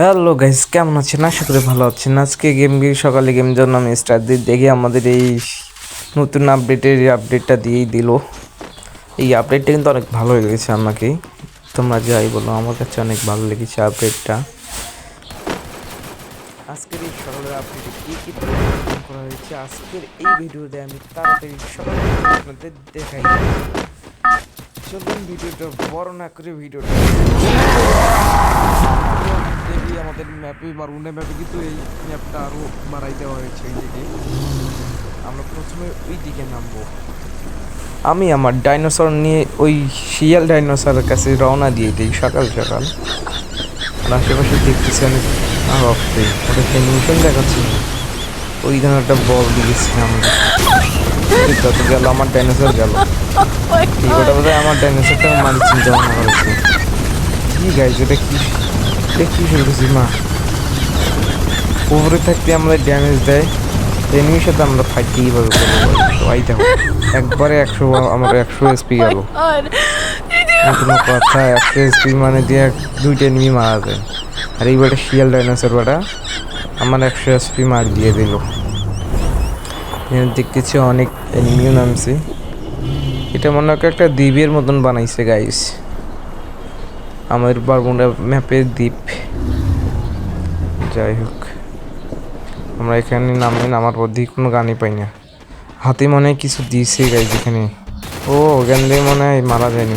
Hello guys কেমন আছেন? আশা করি ভালো আছেন। আজকে গেম সকালে গেম জন্য আমি স্টার্ট দিয়ে দেখি আমাদের এই নতুন আপডেটের আপডেটটা দিয়েই দিল। এই আপডেটটা কিন্তু অনেক ভালো লেগেছে আমাকে। তোমরা যাই বলো, আমার কাছে অনেক ভালো লেগেছে আপডেটটা আজকের এই সকালের আপডেটে কী কী পরিবর্তন করা হয়েছে? আজকের এই ভিডিওতে আমি তাড়াতাড়ি সকালে দেখাই। চলুন ভিডিওটা বড় না করে ভিডিওটা আমাদের ম্যাপে মারুনে ম্যাপে কিন্তু এই ম্যাপটা আরও বাড়াই দেওয়া হয়েছে ওই দিকে আমরা প্রথমে ওই দিকে নামবো। আমি আমার ডাইনোসর নিয়ে ওই শিয়াল ডাইনোসরের কাছে রওনা দিয়ে দিই সকাল সকাল। আশেপাশে দেখতেছি অনেক রক্তে ওটা অ্যানিমেশন দেখাচ্ছি। ওই ধরনের একটা বল দিয়েছি আমরা গেল আমার ডাইনোসর গেল। এই ওটা বোধহয় আমার ডাইনোসরটা মারি চিন্তা ভাবনা করেছে। গাইজ এটা কি? এটা কি মা। উপরে থাকতে আমাদের ড্যামেজ দেয়। এনিমির সাথে আমরা ফাইট কীভাবে করব দেখো একবারে একশো আমার একশো এসপি গেল কোনো কথা একশো এসপি মানে দিয়ে দুইটা এনিমি মারা যায়। আর এই বাটা শিয়াল ডাইনোসর বাটা আমার একশো এসপি মার দিয়ে দিল। দেখতেছি অনেক এনিমিও নামছে। এটা মনে হয় একটা দ্বীপের মতন বানাইছে গাইস আমাদের বারমুন্ডা ম্যাপের দ্বীপ। যাই হোক, আমরা এখানে নামে নামার পর দিয়ে কোনো গানই পাই না। হাতে মনে হয় কিছু দিয়েছে গাইজ এখানে। ও, ওখান দিয়ে মনে হয় মারা যায়নি।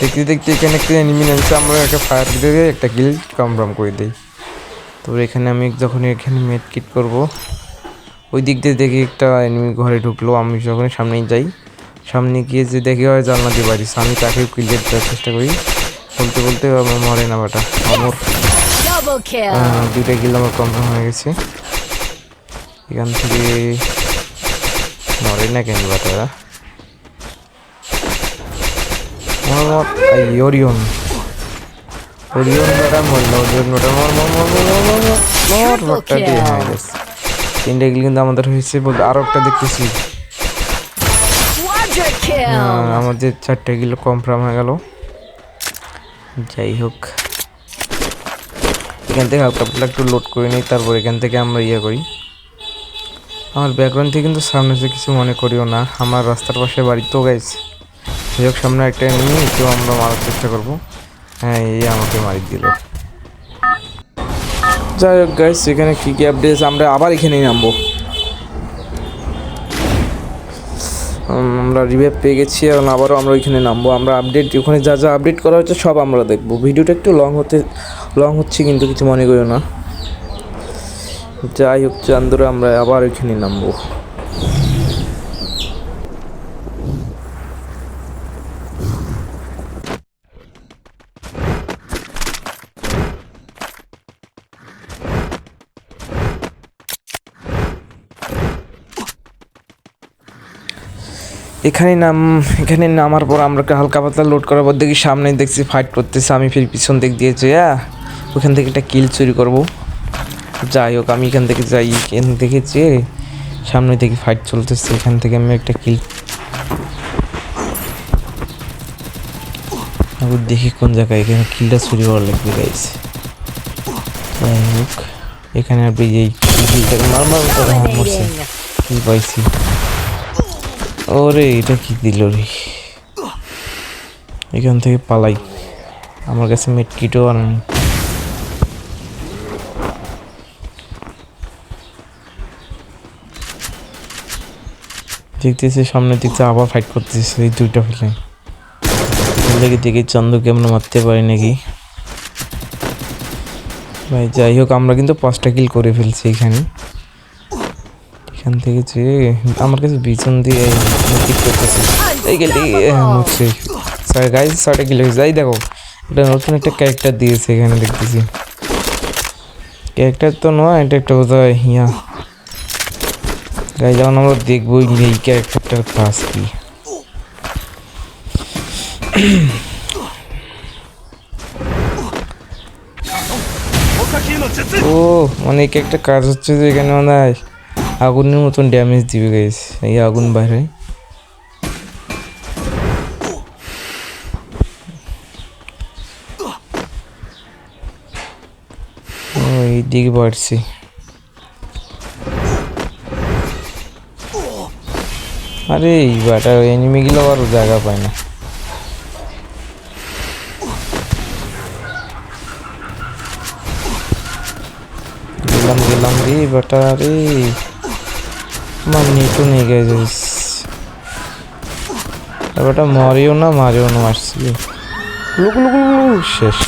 দেখতে দেখতে এখানে একটা এনিমি নামছে, আমরা একটা ফায়ার দিয়ে একটা কিল কমপ্রাম করে দিই। তো এখানে আমি যখন এখানে মেট কিট করব, ওই দিক দিয়ে দেখি একটা এনিমি ঘরে ঢুকলো, আমি যখন সামনেই যাই সামনে গিয়ে যে দেখি হয় জানলা দিয়ে বাড়িছে আমি তাকে ক্লিয়ার দেওয়ার চেষ্টা করি বলতে বলতে আমার মরে না বাটা আমার দুইটা কিল আমার কনফার্ম হয়ে গেছে এখান থেকে মরে না কেন বাটারা এই ওরিয়ন ওরিয়ন বাটা মরলো ওরিয়ন বাটা মর মর মর মর মর মর মর মর. হয়ে আমাদের চারটে কিলো কনফার্ম হয়ে গেল। যাই হোক। এখান থেকে হালকা পাতলা একটু লোড করে নিই তারপর এখান থেকে আমরা ইয়ে করি। আমার ব্যাকগ্রাউন্ড থেকে কিন্তু সামনে যে কিছু মনে করিও না। আমার রাস্তার পাশে বাড়ি তো গেছে যাই হোক সামনে একটা নিয়ে একটু আমরা মারার চেষ্টা করব। হ্যাঁ এই আমাকে মারি দিল। যাই হোক গাইস এখানে কী কী আপডেট আমরা আবার এখানেই নামবো। আমরা রিভাইভ পেয়ে গেছি এবং আবারও আমরা ওইখানে নামবো। আমরা আপডেট ওখানে যা যা আপডেট করা হচ্ছে সব আমরা দেখব। ভিডিওটা একটু লং হতে লং হচ্ছে কিন্তু কিছু মনে করিও না। যাই হোক, চান্দরে, আমরা আবার ওইখানে নামবো। এখানে নাম, এখানে নামার পর আমরা হালকা পাতলা লোড করার পর দেখি সামনে দেখছি ফাইট করতেছে, আমি ফির পিছন দিক দিয়ে যা ওখান থেকে একটা কিল চুরি করব। যাই হোক, আমি এখান থেকে যাই, এখান থেকে যেয়ে সামনে দেখি ফাইট চলতেছে, এখান থেকে আমি একটা কিল দেখি কোন জায়গায় এখানে কিলটা চুরি হওয়ার লাগবে গাইছে যাই হোক, এখানে আপনি এই কিলটাকে মার মার মরছে. কি পাইছি। ওরে, এটা কি দিল রে? এখান থেকে পালাই। আমার কাছে মেট কিটও আনেন দেখতেছি, সামনে দিকতে আবার ফাইট করতেছে, এই দুইটা ফেলে দেখি দেখি চন্দ্রকে আমরা মারতে পারি নাকি? ভাই, যাই হোক, আমরা কিন্তু পাঁচটা কিল করে ফেলছি এখানে। এখান থেকে যে আমার কাছে পিছন দিয়ে ঠিক করতেছে। এই গেলে হচ্ছে। সরি গাইজ ছয়টা কিলো যাই দেখো, এটা নতুন একটা ক্যারেক্টার দিয়েছে এখানে দেখতেছি। ক্যারেক্টার তো নয়, এটা একটা বোধ হয় ইয়া। গাই যখন আমরা দেখব এই ক্যারেক্টারটার কাজ কি। ও মানে একটা কাজ হচ্ছে যে এখানে মনে হয় আগুনের মতন ড্যামেজ দিবে গাইস এই আগুন বাইরে এই দিক বাড়ছি। আরে, এই বাটা এনিমিগুলো আরও জায়গা পায় না। গেলাম গেলাম রে বাটা রে নেটও নিয়ে গেছিস ব্যাপারটা মরিও না মারিও না মারছি লুকু লুকু লুকু শেষ।